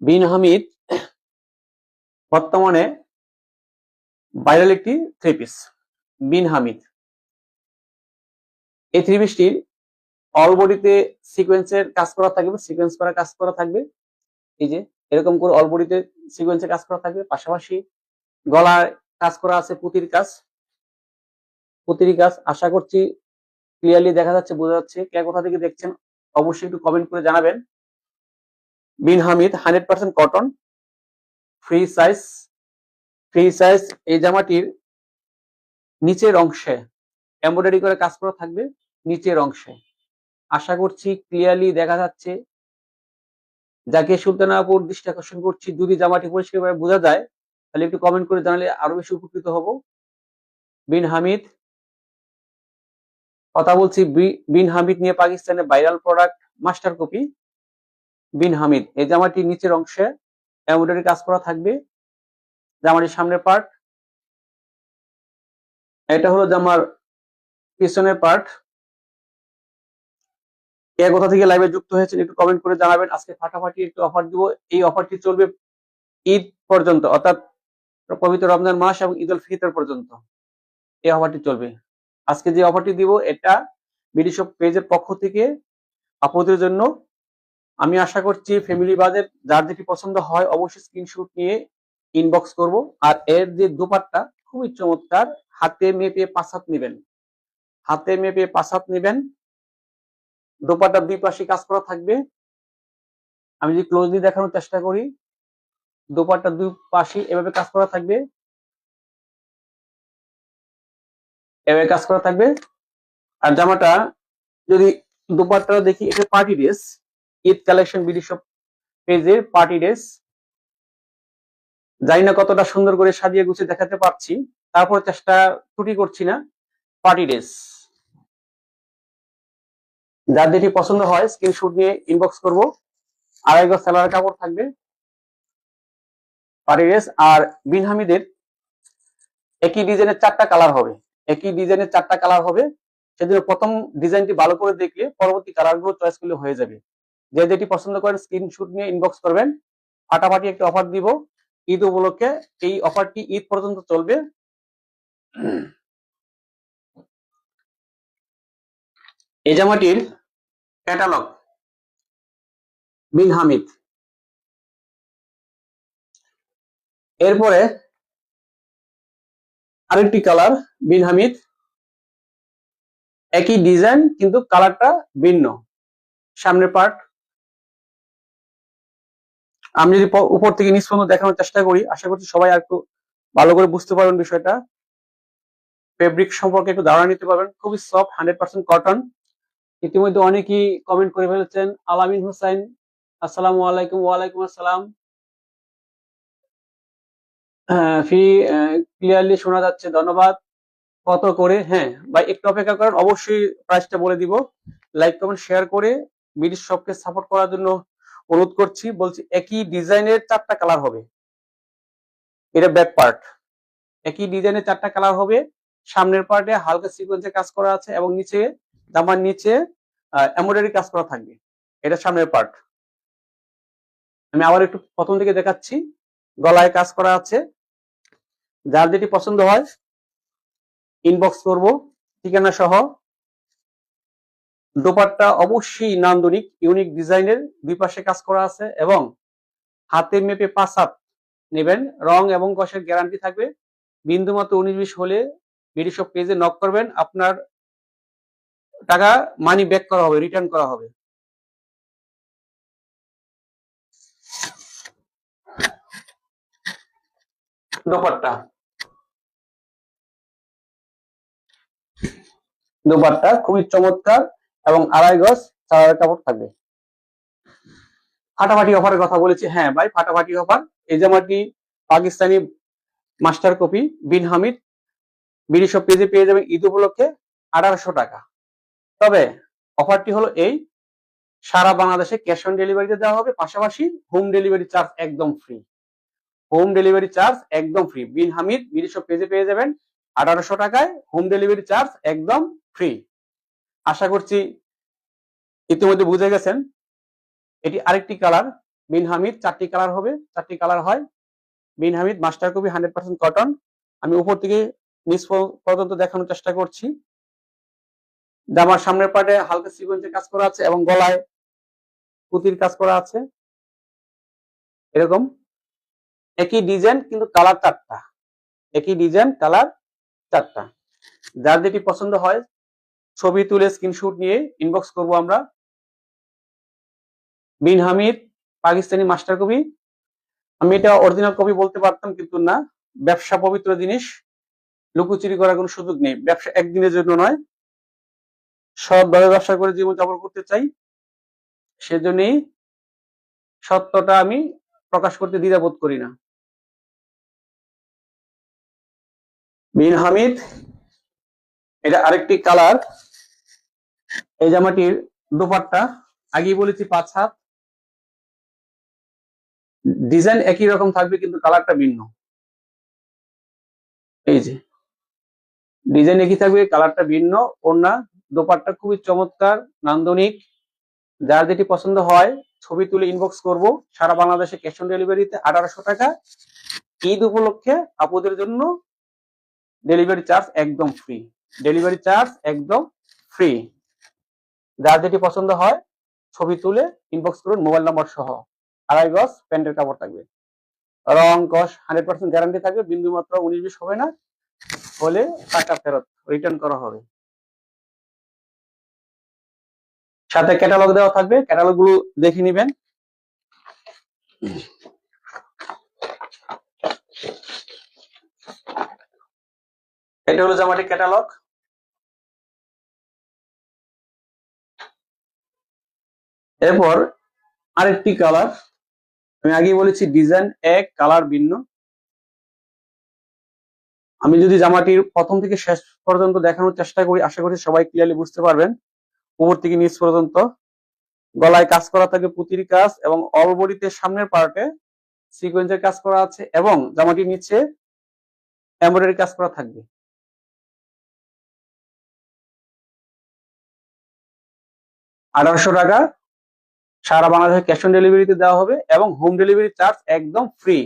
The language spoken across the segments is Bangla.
বিন হামিদ বর্তমানে ভাইরাল একটি থ্রি পিস বিন হামিদ। এই থ্রি পিসটির অল বডিতে সিকোয়েন্সের কাজ করা থাকবে সিকোয়েন্স করা কাজ করা থাকবে। এই যে, এরকম করে অল বডিতে সিকোয়েন্সের কাজ করা থাকবে। পাশাপাশি গলায় কাজ করা আছে পুতির কাজ। পুতির কাজ আশা করছি ক্লিয়ারলি দেখা যাচ্ছে, বোঝা যাচ্ছে। কে কোথা থেকে দেখছেন, অবশ্যই একটু কমেন্ট করে জানাবেন। Bin Hamid, hundred percent cotton, free size free size এই জামাটির নিচের অংশে, এমব্রয়ডারি করে কাজ করা থাকবে নিচের অংশে। আশা করছি ক্লিয়ারলি দেখা যাচ্ছে। যাকে সুলতানাপুর দৃষ্টি আকর্ষণ করছি, যদি জামাটি পরিষ্কারভাবে বোঝা যায়, তাহলে একটু কমেন্ট করে জানালে আরও বেশি উপকৃত হব। বিন হামিদ, কথা বলছি বিন হামিদ নিয়ে পাকিস্তানের viral product master copy Bin Hamid. এই জামাটির নিচের অংশে এমব্রয়ডারি কাজ করা থাকবে। জামাটির সামনের পার্ট, এটা হলো জামার পিছনের পার্ট। কে কোথা থেকে লাইভে যুক্ত হয়েছেন একটু কমেন্ট করে জানাবেন। আজকে ফাটাফাটি একটু অফার দিব। এই অফারটি চলবে ঈদ পর্যন্ত, অর্থাৎ পবিত্র রমজান মাস এবং ঈদ উল ফিতর পর্যন্ত। এই অফারটি চলবে। আজকে যে অফারটি দিব, এটা বিডিশপ পেজের পক্ষ থেকে আপনাদের জন্য আমি আশা করছি ফ্যামিলি বাজেট যার যেটি পছন্দ হয় অবশ্যই স্ক্রিনশট নিয়ে ইনবক্স করব। আর এর যে দুপাট্টা, খুবই চমৎকার। হাতে মেপে পাঁচ হাত নেবেন। হাতে মেপে পাঁচ হাত নেবেন। দোপাট্টার দুই পাশে কাজ করা থাকবে। আমি যদি ক্লোজলি দেখানোর চেষ্টা করি, দোপাট্টার দুই পাশে এভাবে কাজ করা থাকবে। এভাবে কাজ করা থাকবে। আর জামাটা যদি দোপাট্টা দেখি, এটা party dress. Eid collection BD shop পেজের পার্টি ড্রেস জানি না কতটা সুন্দর করে সাজিয়ে গুছিয়ে দেখাতে পারছি, তারপর চেষ্টা ত্রুটি করছি না পার্টি ড্রেস যার যেটি পছন্দ হয় স্ক্রিনশট নিয়ে ইনবক্স করব। আড়াই গজ সেলার কাপড় থাকবে। পার্টি ড্রেস আর বিনহামিদের একই ডিজাইনের চারটা কালার হবে। একই ডিজাইনের চারটা কালার হবে। সেজন্য প্রথম ডিজাইনটি ভালো করে দেখলে পরবর্তী কালারগুলো চয়েস করলে হয়ে যাবে। যে যেটি পছন্দ করেন স্ক্রিনশট নিয়ে ইনবক্স করবেন। ফাটাফাটি একটা অফার দিব। ঈদ উপলক্ষে এই অফারটি ঈদ পর্যন্ত চলবে। এই জামাটির ক্যাটালগ বিন হামিদ এরপরে আরেকটি কালার বিন হামিদ একই ডিজাইন কিন্তু কালারটা ভিন্ন। সামনের পার্ট আমি যদি উপর থেকে নিচ পর্যন্ত দেখানোর চেষ্টা করি, আশা করছি সবাই আর একটু ভালো করে বুঝতে পারবেন বিষয়টা। ফেব্রিক সম্পর্কে একটু ধারণা নিতে পারবেন। খুবই সফট হান্ড্রেড পার্সেন্ট কটন ইতিমধ্যে অনেকেই কমেন্ট করে ফেলেছেন আলামিন হুসাইন, আসসালামু আলাইকুম, ওয়ালাইকুম আসসালাম। ফি ক্লিয়ারলি শোনা যাচ্ছে, ধন্যবাদ। কত করে? হ্যাঁ ভাই, একটু অপেক্ষা করেন, অবশ্যই প্রাইসটা বলে দিব। লাইক কমেন্ট শেয়ার করে বিডিশ শপকে সাপোর্ট করার জন্য অনুরোধ করছি, বলছি একই ডিজাইনের চারটা কালার হবে। এটা ব্যাক পার্ট একই ডিজাইনের চারটা কালার হবে। সামনের পার্টে হালকা সিকোয়েন্সে কাজ করা আছে এবং নিচে, জামার নিচে এমব্রয়ডারি কাজ করা থাকবে। এটা সামনের পার্ট আমি আবার একটু প্রথম থেকে দেখাচ্ছি। গলায় কাজ করা আছে। যার যেটি পছন্দ হয় ইনবক্স করব। ঠিকানা সহ দোপাট্টা অবশ্যই নান্দনিক, ইউনিক ডিজাইনের দুই পাশে কাজ করা আছে এবং হাতে মেপে পাঁচ হাত নেবেন। রং এবং কষের গ্যারান্টি থাকবে। বিন্দু মতো উনিশ হলে বিডি শপ পেজে নক করবেন। আপনার টাকা মানি ব্যাক করা হবে রিটার্ন করা হবে। দোপাট্টা। দোপাট্টা খুবই চমৎকার। এবং আড়াই গজ সারার কাপড় থাকবে। ফাটাফাটি অফারের কথা বলেছি। হ্যাঁ ভাই, ফাটাফাটি অফার এই জামাটি Pakistani master copy Bin Hamid, BD পেজে পেয়ে যাবেন ঈদ উপলক্ষে আঠারোশো টাকা। তবে অফারটি হলো এই, সারা বাংলাদেশে ক্যাশ অন ডেলিভারিতে দেওয়া হবে, পাশাপাশি হোম ডেলিভারি চার্জ একদম ফ্রি হোম ডেলিভারি চার্জ একদম ফ্রি বিন হামিদ, বিডি পেজে পেয়ে যাবেন আঠারোশো টাকায় হোম ডেলিভারি চার্জ একদম ফ্রি আশা করছি ইতিমধ্যে বুঝে গেছেন। এটি আরেকটি কালার বিন হামিদ। চারটি কালার হবে। চারটি কালার হয়। Bin Hamid, master copy, hundred percent cotton. আমি উপর থেকে নিচ পর্যন্ত দেখানোর চেষ্টা করছি। জামার সামনের পার্টে হালকা সিকোয়েন্সের কাজ করা আছে এবং গলায় পুঁতির কাজ করা আছে। এরকম। একই ডিজাইন, কিন্তু কালার চারটা। একই ডিজাইন, কালার চারটা। যার যেটি পছন্দ হয় ছবি তুলে স্ক্রিনশট নিয়ে ইনবক্স করব আমরা। বিন হামিদ, পাকিস্তানি মাস্টার কবি। আমি এটা অরিজিনাল কপি বলতে পারতাম কিন্তু না। ব্যবসা পবিত্র জিনিস। লুকোচুরি করার কোনো সুযোগ নেই। ব্যবসা একদিনের জন্য নয়। সৎভাবে ব্যবসা করে জীবন যাপন করতে চাই। সেজন্যই সত্যটা আমি প্রকাশ করতে দ্বিধাবোধ করি না। বিন হামিদ, এটা আরেকটি কালার এই জামাটির দোপাট্টা, আগেই বলেছি পাঁচ হাত। ডিজাইন একই রকম থাকবে, কিন্তু কালারটা ভিন্ন। এই যে, ডিজাইন একই থাকবে, কালারটা ভিন্ন। ওড়না, দোপাট্টা খুবই চমৎকার, নান্দনিক। যার যেটি পছন্দ হয়, ছবি তুলে ইনবক্স করব। সারা বাংলাদেশে ক্যাশ অন ডেলিভারিতে আঠারোশো টাকা। ঈদ উপলক্ষে আপুদের জন্য ডেলিভারি চার্জ একদম ফ্রি ডেলিভারি চার্জ একদম ফ্রি যার যেটি পছন্দ হয়, ছবি তুলে ইনবক্স করুন মোবাইল নম্বর সহ। আড়াই গজ প্যান্টের কাপড় থাকবে। রং, কস হান্ড্রেড পার্সেন্ট গ্যারান্টি থাকবে, বিন্দু মাত্র উনিশ বিশ হবে না, হলে টাকা ফেরত রিটার্ন করা হবে। সাথে ক্যাটালগ দেওয়া থাকবে ক্যাটালগগুলো দেখে নিবেন। এটা হলো জামাটি ক্যাটালগ এরপর আরেকটি কালার আমি আগেই বলেছি ডিজাইন এক কালার ভিন্ন। আমি যদি জামাটির প্রথম থেকে শেষ পর্যন্ত দেখানোর চেষ্টা করি, আশা করি সবাই ক্লিয়ারলি বুঝতে পারবেন। উপর থেকে নিচ পর্যন্ত। গলায় কাজ করা থাকে পুতির কাজ এবং অল বডিতে সামনের পার্টে সিকোয়েন্সের কাজ করা আছে এবং জামাটির নিচে এমব্রয়ডারি কাজ করা থাকবে। আঠারোশো টাকা সারা বাংলাদেশে ক্যাশ অন ডেলিভারিতে দেওয়া হবে এবং হোম ডেলিভারি চার্জ একদম ফ্রি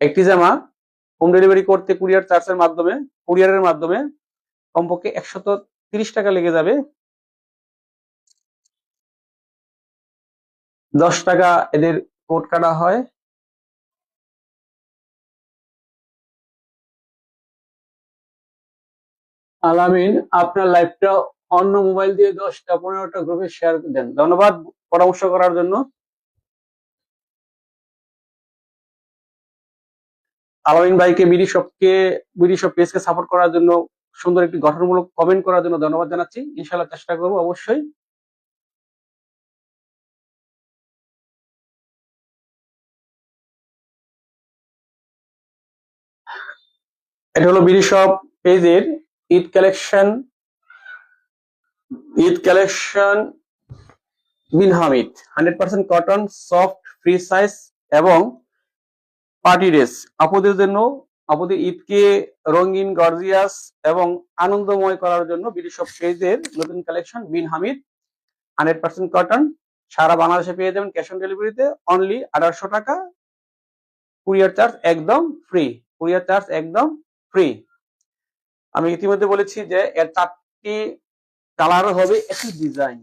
একটি জামা হোম ডেলিভারি করতে কুরিয়ার চার্জের মাধ্যমে কুরিয়ারের মাধ্যমে কমপক্ষে একশত তিরিশ টাকা লেগে যাবে। দশ টাকা এদের কোড কাটা হয়। আলামিন, আপনার লাইভটা অন্য মোবাইল দিয়ে দশটা, পনেরোটা গ্রুপে শেয়ার দেন। ধন্যবাদ পরামর্শ করার জন্য। আলামিন ভাইকে, বিডি শপকে, বিডি পেজকে সাপোর্ট করার জন্য সুন্দর একটি গঠনমূলক কমেন্ট করার জন্য ধন্যবাদ জানাচ্ছি। ইনশাল্লাহ চেষ্টা করব অবশ্যই। এটা হলো বিডি পেজের Eid collection Eid collection Bin Hamid. Hundred percent cotton, soft, free size এবং পার্টি ড্রেস। আপুদের জন্য, আপুদের ঈদকে রঙিন, গর্জিয়াস এবং আনন্দময় করার জন্য বিডি শপ পেজের নতুন collection Bin Hamid. Hundred percent cotton, সারা বাংলাদেশে পেয়ে যাবেন ক্যাশ অন ডেলিভারিতে অনলি আঠারোশো টাকা। কুরিয়ার চার্জ একদম ফ্রি কুরিয়ার চার্জ একদম ফ্রি আমি ইতিমধ্যে বলেছি যে এর চারটি কালার হবে একই ডিজাইন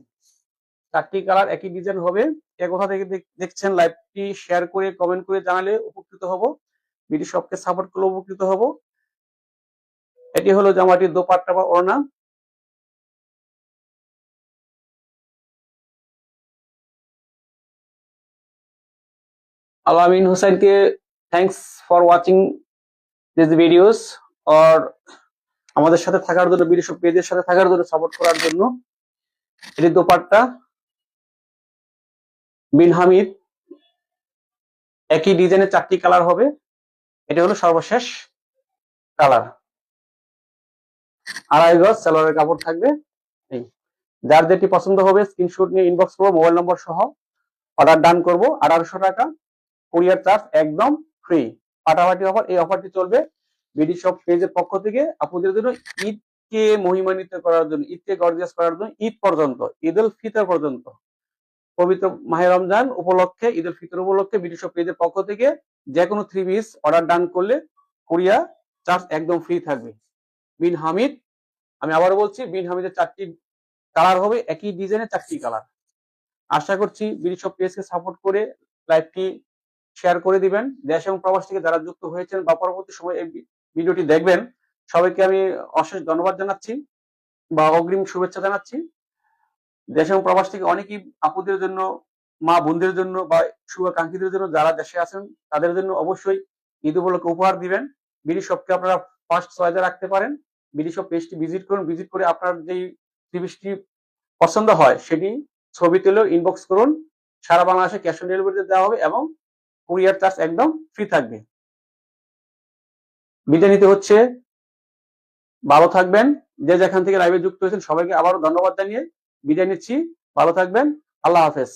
চারটি কালার একই ডিজাইন হবে। কে কোথা থেকে দেখছেন লাইভটি শেয়ার করে কমেন্ট করে জানালে উপকৃত হব। বিডি শপকে সাপোর্ট করলে উপকৃত হব। এটি হলো জামাটির দোপাট্টা বা ওড়না। আলামিন হুসাইনকে thanks for watching this videos আর আমাদের সাথে থাকার জন্য বিডি শপ পেজের সাথে থাকার জন্য সাপোর্ট করার জন্য এটি দোপাট্টা বিন হামিদ, একই ডিজাইনের চারটি কালার হবে। এটা হলো সর্বশেষ কালার আড়াই গজ সালোয়ারের কাপড় থাকবে। এই, যার যেটি পছন্দ হবে স্ক্রিনশট নিয়ে ইনবক্স করব মোবাইল নম্বর সহ অর্ডার ডান করব। আঠারোশো টাকা কুরিয়ার চার্জ একদম ফ্রি পাটাপাটি অফার এই অফারটি চলবে বিডি শপ পেজের পক্ষ থেকে আপনাদের জন্য ঈদকে মহিমান্বিত করার জন্য, ঈদকে গর্জিয়াস করার জন্য ঈদ পর্যন্ত, ঈদ উল ফিতর পর্যন্ত, পবিত্র মাহে রমজান উপলক্ষে, ঈদ উল ফিতর উপলক্ষে ব্রিটিশ পেজের পক্ষ থেকে যে কোনো থ্রি পিস অর্ডার ডান করলে কুরিয়া চার্জ একদম ফ্রি থাকবে। বিন হামিদ, আমি আবারও বলছি, বিন হামিদের চারটি কালার হবে, একই ডিজাইনের চারটি কালার আশা করছি ব্রিটিশ পেজকে সাপোর্ট করে লাইভটি শেয়ার করে দিবেন। দেশ এবং প্রবাস থেকে যারা যুক্ত হয়েছেন বা পরবর্তী সময় ভিডিওটি দেখবেন। সবাইকে আমি অশেষ ধন্যবাদ জানাচ্ছি বা অগ্রিম শুভেচ্ছা জানাচ্ছি। দেশ এবং প্রবাস থেকে অনেকেই আপুদের জন্য, মা বোনদের জন্য বা শুভাকাঙ্ক্ষীদের জন্য যারা দেশে আছেন, তাদের জন্য অবশ্যই ঈদ উপলক্ষে উপহার দিবেন। বিডি শপকে আপনারা ফার্স্ট চয়েসে রাখতে পারেন। বিডি শপ পেজটি ভিজিট করুন। ভিজিট করে আপনার যেই ত্রিশটি পছন্দ হয়, সেটি ছবি তুলেও ইনবক্স করুন। সারা বাংলাদেশে ক্যাশ অন ডেলিভারিতে দেওয়া হবে এবং কুরিয়ার চার্জ একদম ফ্রি থাকবে। বিদায় নিতে হচ্ছে। ভালো থাকবেন। যে যেখান থেকে লাইভে যুক্ত হয়েছেন সবাইকে আবারও ধন্যবাদ জানিয়ে বিদায় নিচ্ছি। ভালো থাকবেন। আল্লাহ হাফেজ।